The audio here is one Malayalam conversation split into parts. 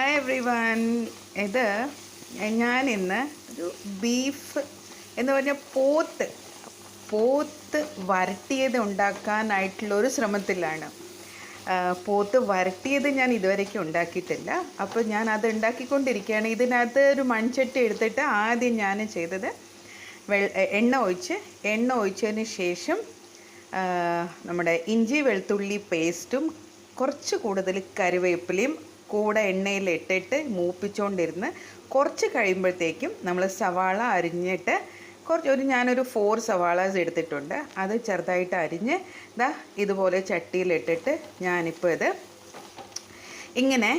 ഹായ് എവ്രി വൺ ഇത് ഞാൻ ഇന്ന് ഒരു ബീഫ് എന്ന് പറഞ്ഞാൽ പോത്ത് പോത്ത് വരട്ടിയത് ഉണ്ടാക്കാനായിട്ടുള്ള ഒരു ശ്രമത്തിലാണ്. പോത്ത് വരട്ടിയത് ഞാൻ ഇതുവരേക്കും ഉണ്ടാക്കിയിട്ടില്ല. അപ്പോൾ ഞാൻ അത് ഉണ്ടാക്കിക്കൊണ്ടിരിക്കുകയാണ്. ഇതിനകത്ത് ഒരു മൺചട്ടി എടുത്തിട്ട് ആദ്യം ഞാൻ ചെയ്തത് എണ്ണ ഒഴിച്ച് എണ്ണ ഒഴിച്ചതിന് ശേഷം നമ്മുടെ ഇഞ്ചി വെളുത്തുള്ളി പേസ്റ്റും കുറച്ച് കൂടുതൽ കറിവേപ്പിലയും കൂടെ എണ്ണയിൽ ഇട്ടിട്ട് മൂപ്പിച്ചുകൊണ്ടിരുന്ന് കുറച്ച് കഴിയുമ്പോഴത്തേക്കും നമ്മൾ സവാള അരിഞ്ഞിട്ട് കുറച്ച് ഒരു ഞാനൊരു ഫോർ സവാളാസ് എടുത്തിട്ടുണ്ട്. അത് ചെറുതായിട്ട് അരിഞ്ഞ് ദാ ഇതുപോലെ ചട്ടിയിലിട്ടിട്ട് ഞാനിപ്പോൾ ഇത് ഇങ്ങനെ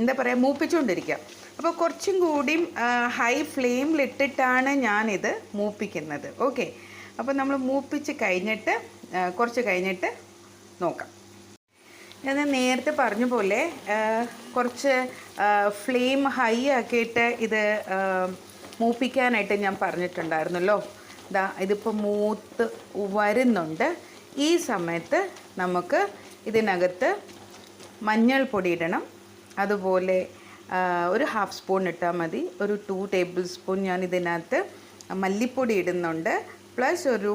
എന്താ പറയുക മൂപ്പിച്ചുകൊണ്ടിരിക്കുക അപ്പോൾ കുറച്ചും കൂടിയും ഹൈ ഫ്ലെയിമിലിട്ടിട്ടാണ് ഞാനിത് മൂപ്പിക്കുന്നത്. ഓക്കെ അപ്പോൾ നമ്മൾ മൂപ്പിച്ച് കഴിഞ്ഞിട്ട് കുറച്ച് കഴിഞ്ഞിട്ട് നോക്കാം. ഞാൻ നേരത്തെ പറഞ്ഞ പോലെ കുറച്ച് ഫ്ലെയിം ഹൈ ആക്കിയിട്ട് ഇത് മൂപ്പിക്കാനായിട്ട് ഞാൻ പറഞ്ഞിട്ടുണ്ടായിരുന്നല്ലോ. ഇതാ ഇതിപ്പോൾ മൂത്ത് വരുന്നുണ്ട്. ഈ സമയത്ത് നമുക്ക് ഇതിനകത്ത് മഞ്ഞൾപ്പൊടി ഇടണം. അതുപോലെ ഒരു ഹാഫ് സ്പൂൺ ഇട്ടാൽ മതി. ഒരു ടു ടേബിൾ സ്പൂൺ ഞാൻ ഇതിനകത്ത് മല്ലിപ്പൊടി ഇടുന്നുണ്ട്. പ്ലസ് ഒരു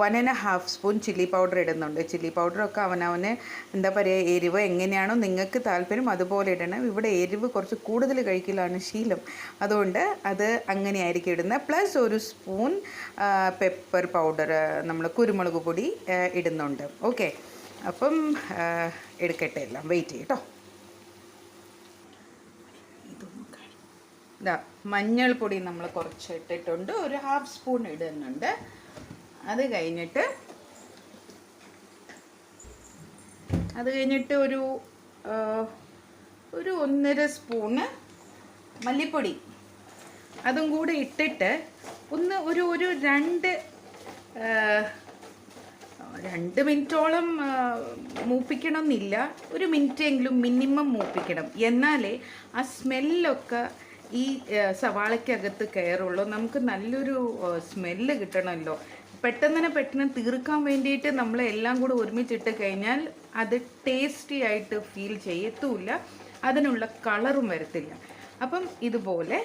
one and half spoon chilli powder ഇടുന്നുണ്ട്. ചില്ലി പൗഡറൊക്കെ അവനവന് എന്താ പറയുക എരിവ് എങ്ങനെയാണോ നിങ്ങൾക്ക് താല്പര്യം അതുപോലെ ഇടണം. ഇവിടെ എരിവ് കുറച്ച് കൂടുതൽ കഴിക്കലാണ് ശീലം. അതുകൊണ്ട് അത് അങ്ങനെയായിരിക്കും ഇടുന്നത്. പ്ലസ് ഒരു സ്പൂൺ പെപ്പർ പൗഡർ നമ്മൾ കുരുമുളക് പൊടി ഇടുന്നുണ്ട്. ഓക്കെ അപ്പം എടുക്കട്ടെ എല്ലാം. വെയിറ്റ് ചെയ്യട്ടോ ഇതാ മഞ്ഞൾപ്പൊടി നമ്മൾ കുറച്ച് ഇട്ടിട്ടുണ്ട് ഒരു ഹാഫ് സ്പൂൺ ഇടുന്നുണ്ട്. അത് കഴിഞ്ഞിട്ട് അത് കഴിഞ്ഞിട്ട് ഒരു ഒരു ഒന്നര സ്പൂണ് മല്ലിപ്പൊടി. അതും കൂടെ ഇട്ടിട്ട് ഒന്ന് ഒരു ഒരു രണ്ട് രണ്ട് മിനിറ്റോളം മൂപ്പിക്കണമെന്നില്ല. ഒരു മിനിറ്റെങ്കിലും മിനിമം മൂപ്പിക്കണം. എന്നാലേ ആ സ്മെല്ലൊക്കെ ഈ സവാളയ്ക്കകത്ത് കയറുള്ളൂ. നമുക്ക് നല്ലൊരു സ്മെല്ല് കിട്ടണമല്ലോ. പെട്ടെന്ന് പെട്ടെന്ന് തീർക്കാൻ വേണ്ടിയിട്ട് നമ്മൾ എല്ലാം കൂടെ ഒരുമിച്ചിട്ട് കഴിഞ്ഞാൽ അത് ടേസ്റ്റി ആയിട്ട് ഫീൽ ചെയ്യത്തുമില്ല അതിനുള്ള കളറും വരത്തില്ല. അപ്പം ഇതുപോലെ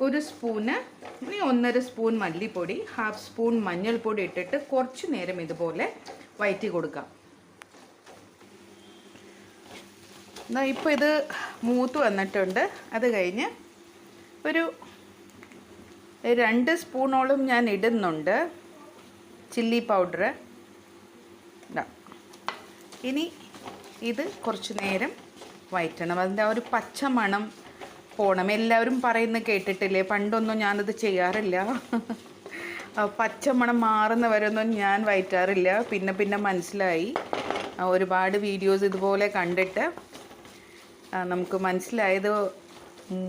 ഒരു സ്പൂണ് ഇനി ഒന്നര സ്പൂൺ മല്ലിപ്പൊടി ഹാഫ് സ്പൂൺ മഞ്ഞൾപ്പൊടി ഇട്ടിട്ട് കുറച്ച് നേരം ഇതുപോലെ വയറ്റി കൊടുക്കാം. എന്നാ ഇപ്പോൾ ഇത് മൂത്ത് വന്നിട്ടുണ്ട്. അത് കഴിഞ്ഞ് ഒരു രണ്ട് സ്പൂണോളം ഞാൻ ഇടുന്നുണ്ട് ചില്ലി പൗഡർ ഇനി ഇത് കുറച്ച് നേരം വയറ്റണം. അതിന്റെ ഒരു പച്ച മണം പോണം. എല്ലാവരും പറയുന്നത് കേട്ടിട്ടില്ലേ? പണ്ടൊന്നും ഞാനത് ചെയ്യാറില്ല. പച്ച മണം മാറുന്നവരൊന്നും ഞാൻ വയറ്റാറില്ല. പിന്നെ പിന്നെ മനസ്സിലായി. ഒരുപാട് വീഡിയോസ് ഇതുപോലെ കണ്ടിട്ട് നമുക്ക് മനസ്സിലായത്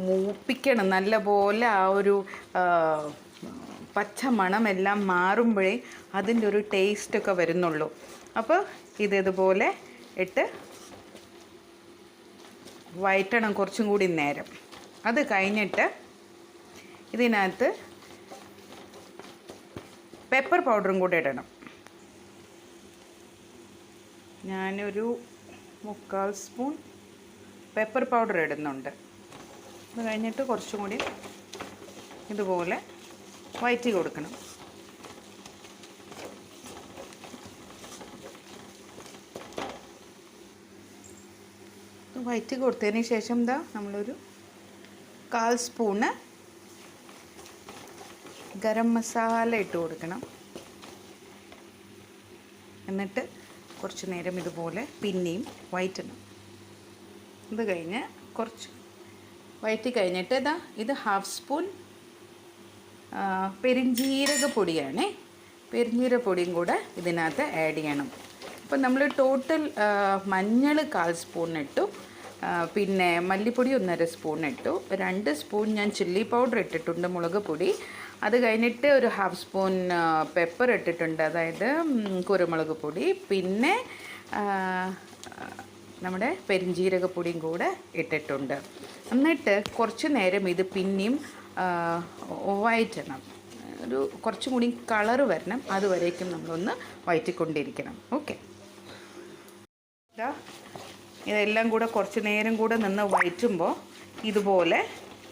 മൂപ്പിക്കണം. നല്ലപോലെ ആ ഒരു പച്ച മണമെല്ലാം മാറുമ്പോഴേ അതിന്റെ ഒരു ടേസ്റ്റൊക്കെ വരുന്നുള്ളൂ. അപ്പോൾ ഇതേതുപോലെ ഇട്ട് വയറ്റണം കുറച്ചും കൂടി നേരം. അത് കഴിഞ്ഞിട്ട് ഇതിനകത്ത് പെപ്പർ പൗഡറും കൂടെ ഇടണം. ഞാനൊരു മുക്കാൽ സ്പൂൺ പെപ്പർ പൗഡർ ഇടുന്നുണ്ട്. അത് കഴിഞ്ഞിട്ട് കുറച്ചും കൂടി ഇതുപോലെ വയറ്റി കൊടുക്കണം. വയറ്റി കൊടുത്തതിന് ശേഷം എന്താ നമ്മളൊരു കാൽ സ്പൂണ് ഗരം മസാല ഇട്ട് കൊടുക്കണം. എന്നിട്ട് കുറച്ച് നേരം ഇതുപോലെ പിന്നെയും വയറ്റണം. ഇത് കഴിഞ്ഞ് കുറച്ച് വയറ്റി കഴിഞ്ഞിട്ട് ഇതാ ഇത് ഹാഫ് സ്പൂൺ പെരിഞ്ചീരക പൊടിയാണ്. പെരുംജീരക പൊടിയും കൂടെ ഇതിനകത്ത് ആഡ് ചെയ്യണം. അപ്പം നമ്മൾ ടോട്ടൽ മഞ്ഞൾ കാൽ സ്പൂൺ ഇട്ടു. പിന്നെ മല്ലിപ്പൊടി ഒന്നര സ്പൂൺ ഇട്ടു. രണ്ട് സ്പൂൺ ഞാൻ ചില്ലി പൗഡർ ഇട്ടിട്ടുണ്ട് മുളക് പൊടി. അത് കഴിഞ്ഞിട്ട് ഒരു ഹാഫ് സ്പൂൺ പെപ്പർ ഇട്ടിട്ടുണ്ട്. അതായത് കുരുമുളക് പൊടി. പിന്നെ നമ്മുടെ പെരിഞ്ജീരകപ്പൊടിയും കൂടെ ഇട്ടിട്ടുണ്ട്. എന്നിട്ട് കുറച്ച് നേരം ഇത് പിന്നെയും വയറ്റണം. ഒരു കുറച്ചും കൂടി കളറ് വരണം. അതുവരേക്കും നമ്മളൊന്ന് വയറ്റിക്കൊണ്ടിരിക്കണം. ഓക്കെ. ഇതാ ഇതെല്ലാം കൂടെ കുറച്ച് നേരം കൂടെ നിന്ന് വയറ്റുമ്പോൾ ഇതുപോലെ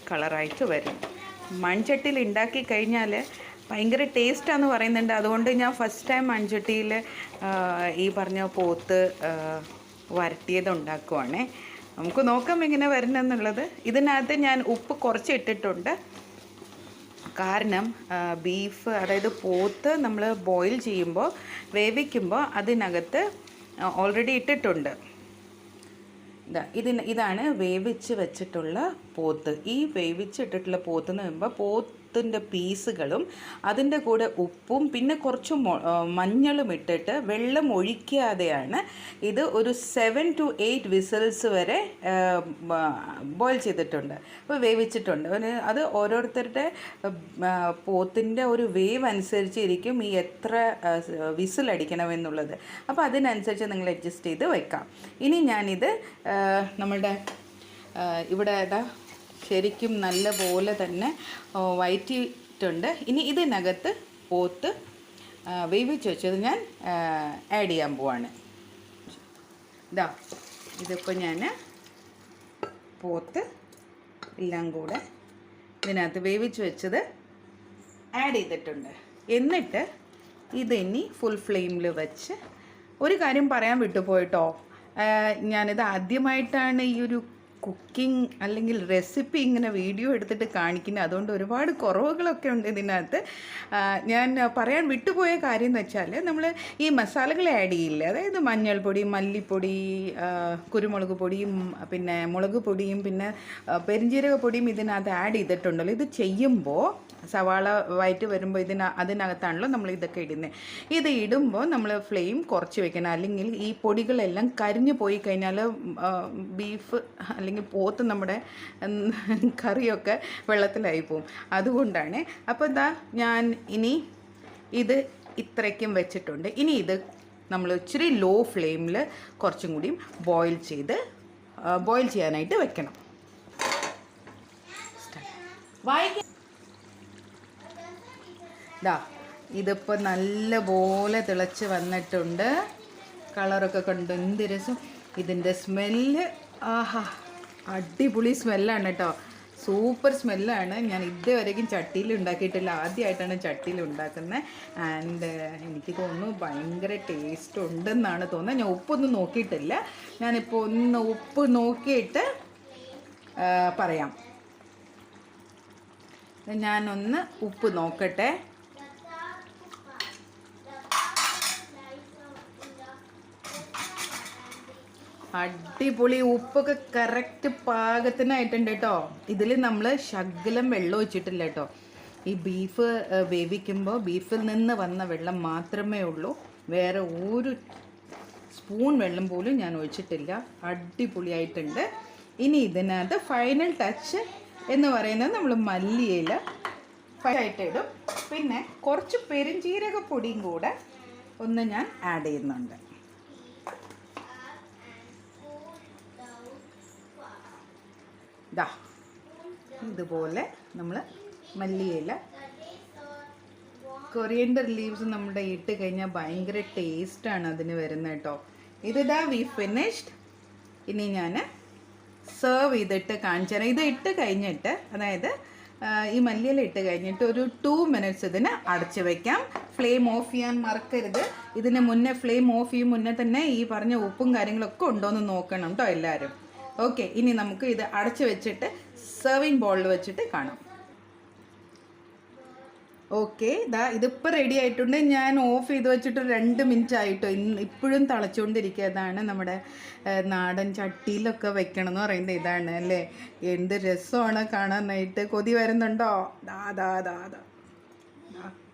കളറായിട്ട് വരും. മൺചട്ടിയിൽ ഉണ്ടാക്കി കഴിഞ്ഞാൽ ഭയങ്കര ടേസ്റ്റാന്ന് പറയുന്നുണ്ട്. അതുകൊണ്ട് ഞാൻ ഫസ്റ്റ് ടൈം മൺചട്ടിയിൽ ഈ പറഞ്ഞ പോത്ത് വരട്ടിയത് ഉണ്ടാക്കുവാണേ നമുക്ക് നോക്കാം എങ്ങനെ വരുന്നെന്നുള്ളത്. ഇതിനകത്ത് ഞാൻ ഉപ്പ് കുറച്ച് ഇട്ടിട്ടുണ്ട് കാരണം ബീഫ് അതായത് പോത്ത് നമ്മൾ ബോയിൽ ചെയ്യുമ്പോൾ വേവിക്കുമ്പോൾ അതിനകത്ത് ഓൾറെഡി ഇട്ടിട്ടുണ്ട്. ഇതാ ഇതിന് ഇതാണ് വേവിച്ച് വെച്ചിട്ടുള്ള പോത്ത്. ഈ വേവിച്ചിട്ടിട്ടുള്ള പോത്ത് എന്ന് പറയുമ്പോൾ പോത്തിന്റെ പീസുകളും അതിന്റെ കൂടെ ഉപ്പും പിന്നെ കുറച്ച് മഞ്ഞളും ഇട്ടിട്ട് വെള്ളം ഒഴിക്കാതെയാണ് ഇത് ഒരു സെവൻ ടു എയ്റ്റ് വിസിൽസ് വരെ ബോയിൽ ചെയ്തിട്ടുണ്ട്. അപ്പോൾ വേവിച്ചിട്ടുണ്ട്. അത് ഓരോരുത്തരുടെ പോത്തിന്റെ ഒരു വേവ് അനുസരിച്ചിരിക്കും ഈ എത്ര വിസിൽ അടിക്കണമെന്നുള്ളത്. അപ്പോൾ അതിനനുസരിച്ച് നിങ്ങൾ അഡ്ജസ്റ്റ് ചെയ്ത് വയ്ക്കാം ഇനി ഞാനിത് നമ്മളുടെ ഇവിടെ ഇതാ ശരിക്കും നല്ല പോലെ തന്നെ വയറ്റിയിട്ടുണ്ട്. ഇനി ഇതിനകത്ത് പോത്ത് വേവിച്ച് വെച്ചത് ഞാൻ ആഡ് ചെയ്യാൻ പോവാണ്. ഇതാ ഇതിപ്പോൾ ഞാൻ പോത്ത് എല്ലാം കൂടെ ഇതിനകത്ത് വേവിച്ച് വെച്ചത് ആഡ് ചെയ്തിട്ടുണ്ട്. എന്നിട്ട് ഇതിനി ഫുൾ ഫ്ലെയിമിൽ വെച്ച് ഒരു കാര്യം പറയാൻ വിട്ടുപോയിട്ടോ? ഞാനിത് ആദ്യമായിട്ടാണ് ഈ ഒരു കുക്കിംഗ് അല്ലെങ്കിൽ റെസിപ്പി ഇങ്ങനെ വീഡിയോ എടുത്തിട്ട് കാണിക്കുന്നത് അതുകൊണ്ട് ഒരുപാട് കുറവുകളൊക്കെ ഉണ്ട് ഇതിനകത്ത്. ഞാൻ പറയാൻ വിട്ടുപോയ കാര്യം എന്ന് വെച്ചാൽ നമ്മൾ ഈ മസാലകൾ ആഡ് ചെയ്യില്ല? അതായത് മഞ്ഞൾപ്പൊടി മല്ലിപ്പൊടി കുരുമുളക് പൊടിയും പിന്നെ മുളക് പൊടിയും പിന്നെ പെരിഞ്ജീരക പൊടിയും ഇതിനകത്ത് ആഡ് ചെയ്തിട്ടുണ്ടല്ലോ. ഇത് ചെയ്യുമ്പോൾ സവാള വയറ്റ് വരുമ്പോൾ ഇതിന അതിനകത്താണല്ലോ നമ്മൾ ഇതൊക്കെ ഇടുന്നത് ഇത് ഇടുമ്പോൾ നമ്മൾ ഫ്ലെയിം കുറച്ച് വെക്കണം. അല്ലെങ്കിൽ ഈ പൊടികളെല്ലാം കരിഞ്ഞു പോയി കഴിഞ്ഞാൽ ബീഫ് അല്ലെങ്കിൽ പോത്ത് നമ്മുടെ കറിയൊക്കെ വെള്ളത്തിലായി പോവും. അതുകൊണ്ടാണ് അപ്പോൾ എന്താ ഞാൻ ഇനി ഇത് ഇത്രയ്ക്കും വെച്ചിട്ടുണ്ട്. ഇനി ഇത് നമ്മൾ ഇച്ചിരി ലോ ഫ്ലെയിമിൽ കുറച്ചും കൂടിയും ബോയിൽ ചെയ്ത് ബോയിൽ ചെയ്യാനായിട്ട് വെക്കണം. വായിക്ക ദാ ഇതിപ്പോൾ നല്ല പോലെ തിളച്ച് വന്നിട്ടുണ്ട്. കളറൊക്കെ കണ്ടു? എന്ത് രസം. ഇതിന്റെ സ്മെല്ല് ആഹാ അടിപൊളി സ്മെല്ലാണ് കേട്ടോ. സൂപ്പർ സ്മെല്ലാണ്. ഞാൻ ഇതുവരെയും ചട്ടിയിൽ ഉണ്ടാക്കിയിട്ടില്ല. ആദ്യമായിട്ടാണ് ചട്ടിയിൽ ഉണ്ടാക്കുന്നത്. ആൻഡ് എനിക്ക് തോന്നുന്നു ഭയങ്കര ടേസ്റ്റ് ഉണ്ടെന്നാണ് തോന്നുന്നത്. ഞാൻ ഉപ്പൊന്നും നോക്കിയിട്ടില്ല. ഞാനിപ്പോൾ ഒന്ന് ഉപ്പ് നോക്കിയിട്ട് പറയാം. ഞാനൊന്ന് ഉപ്പ് നോക്കട്ടെ. അടിപൊളി. ഉപ്പൊക്കെ കറക്റ്റ് പാകത്തിനായിട്ടുണ്ട് കേട്ടോ ഇതിൽ നമ്മൾ ശകലം വെള്ളം ഒഴിച്ചിട്ടില്ല കേട്ടോ ഈ ബീഫ് വേവിക്കുമ്പോൾ ബീഫിൽ നിന്ന് വന്ന വെള്ളം മാത്രമേ ഉള്ളൂ. വേറെ ഒരു സ്പൂൺ വെള്ളം പോലും ഞാൻ ഒഴിച്ചിട്ടില്ല. അടിപൊളിയായിട്ടുണ്ട്. ഇനി ഇതിനകത്ത് ഫൈനൽ ടച്ച് എന്ന് പറയുന്നത് നമ്മൾ മല്ലിയില ആയിട്ട് പിന്നെ കുറച്ച് പെരുംജീരകപ്പൊടിയും കൂടെ ഒന്ന് ഞാൻ ആഡ് ചെയ്യുന്നുണ്ട്. ദാ ഇതുപോലെ നമ്മൾ മല്ലിയില കൊറിയൻഡർ ലീവ്സ് നമ്മുടെ ഇട്ട് കഴിഞ്ഞാൽ ഭയങ്കര ടേസ്റ്റാണ് അതിന് വരുന്നത് കേട്ടോ ഇതിതാ വി ഫിനിഷ്ഡ് ഇനി ഞാൻ സെർവ് ചെയ്തിട്ട് കാണിച്ചു തരാം. ഇത് ഇട്ട് കഴിഞ്ഞിട്ട് അതായത് ഈ മല്ലിയില ഇട്ട് കഴിഞ്ഞിട്ട് ഒരു ടു മിനിറ്റ്സ് ഇതിന് അടച്ച് വയ്ക്കാം ഫ്ലെയിം ഓഫ് ചെയ്യാൻ മറക്കരുത്. ഇതിന് മുന്നേ ഫ്ലെയിം ഓഫ് ചെയ്യും. മുന്നേ തന്നെ ഈ പറഞ്ഞ ഉപ്പും കാര്യങ്ങളൊക്കെ ഉണ്ടോ എന്ന് നോക്കണം കേട്ടോ എല്ലാവരും ഓക്കെ ഇനി നമുക്ക് ഇത് അടച്ചു വെച്ചിട്ട് സെർവിങ് ബോളിൽ വെച്ചിട്ട് കാണാം. ഓക്കെ ഇതാ ഇതിപ്പോൾ റെഡി ആയിട്ടുണ്ട്. ഞാൻ ഓഫ് ചെയ്ത് വെച്ചിട്ട് രണ്ട് മിനിറ്റ് ആയിട്ടോ. ഇന്ന് ഇപ്പോഴും തിളച്ചുകൊണ്ടിരിക്കുക ഇതാണ് നമ്മുടെ നാടൻ ചട്ടിയിലൊക്കെ വെക്കണം എന്ന് പറയുന്നത് ഇതാണ് അല്ലേ? എന്ത് രസമാണ് കാണാനായിട്ട്. കൊതി വരുന്നുണ്ടോ? ദാ ദാ,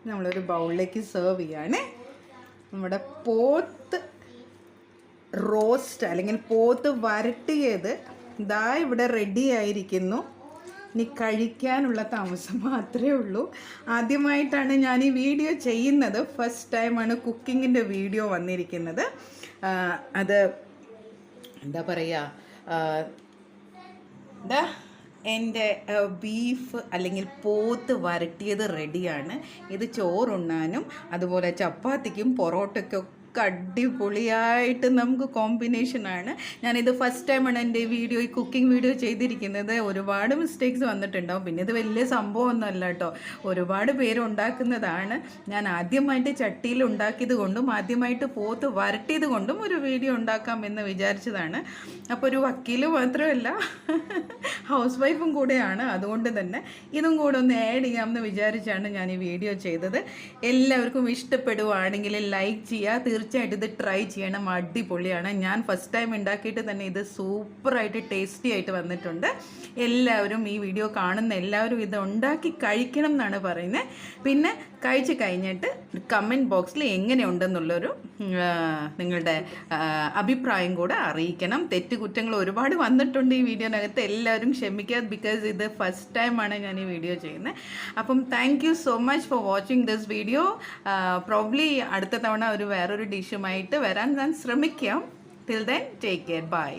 നമ്മളൊരു ബൗളിലേക്ക് സെർവ് ചെയ്യാണ്. നമ്മുടെ പോത്ത് റോസ്റ്റ് അല്ലെങ്കിൽ പോത്ത് വരട്ടിയത് ഇതാ ഇവിടെ റെഡി ആയിരിക്കുന്നു. ഇനി കഴിക്കാനുള്ള താമസം മാത്രമേ ഉള്ളൂ. ആദ്യമായിട്ടാണ് ഞാൻ ഈ വീഡിയോ ചെയ്യുന്നത്. ഫസ്റ്റ് ടൈമാണ് കുക്കിങ്ങിന്റെ വീഡിയോ വന്നിരിക്കുന്നത്. അത് എന്താ പറയുക എന്താ എന്റെ ബീഫ് അല്ലെങ്കിൽ പോത്ത് വരട്ടിയത് റെഡിയാണ് ഇത് ചോറുണ്ണാനും അതുപോലെ ചപ്പാത്തിക്കും പൊറോട്ടയ്ക്കും ഒക്കെ അടിപൊളിയായിട്ട് നമുക്ക് കോമ്പിനേഷനാണ് ഞാനിത് ഫസ്റ്റ് ടൈമാണ് എന്റെ വീഡിയോ ഈ കുക്കിംഗ് വീഡിയോ ചെയ്തിരിക്കുന്നത്. ഒരുപാട് മിസ്റ്റേക്സ് വന്നിട്ടുണ്ടാവും. പിന്നെ ഇത് വലിയ സംഭവമൊന്നുമല്ല കേട്ടോ. ഒരുപാട് പേര് ഉണ്ടാക്കുന്നതാണ്. ഞാൻ ആദ്യമായിട്ട് ചട്ടിയിൽ ഉണ്ടാക്കിയത് കൊണ്ടും ആദ്യമായിട്ട് പോത്ത് വരട്ടിയത് കൊണ്ടും ഒരു വീഡിയോ ഉണ്ടാക്കാം എന്ന് വിചാരിച്ചതാണ്. അപ്പോൾ ഒരു വക്കീൽ മാത്രമല്ല ഹൗസ് വൈഫും കൂടെയാണ്. അതുകൊണ്ട് തന്നെ ഇതും കൂടെ ഒന്ന് ആഡ് ചെയ്യാമെന്ന് വിചാരിച്ചാണ് ഞാൻ ഈ വീഡിയോ ചെയ്തത്. എല്ലാവർക്കും ഇഷ്ടപ്പെടുവാണെങ്കിൽ ലൈക്ക് ചെയ്യുക. തീർച്ചയായിട്ടും ഇത് ട്രൈ ചെയ്യണം അടിപൊളിയാണ്. ഞാൻ ഫസ്റ്റ് ടൈം ഉണ്ടാക്കിയിട്ട് തന്നെ ഇത് സൂപ്പറായിട്ട് ടേസ്റ്റി ആയിട്ട് വന്നിട്ടുണ്ട്. എല്ലാവരും ഈ വീഡിയോ കാണുന്ന എല്ലാവരും ഇത് ഉണ്ടാക്കി കഴിക്കണം എന്നാണ് പറയുന്നത്. പിന്നെ കഴിച്ച് കഴിഞ്ഞിട്ട് കമന്റ് ബോക്സിൽ എങ്ങനെയുണ്ടെന്നുള്ളൊരു നിങ്ങളുടെ അഭിപ്രായം കൂടെ അറിയിക്കണം. തെറ്റുകുറ്റങ്ങൾ ഒരുപാട് വന്നിട്ടുണ്ട് ഈ വീഡിയോനകത്ത്. എല്ലാവരും ക്ഷമിക്കുക ബിക്കോസ് ഇത് ഫസ്റ്റ് ടൈമാണ് ഞാൻ ഈ വീഡിയോ ചെയ്യുന്നത്. അപ്പം thank you so much for watching this video probably അടുത്ത തവണ ഒരു വേറൊരു ഡിഷുമായിട്ട് വരാൻ ഞാൻ ശ്രമിക്കാം. Till then take care bye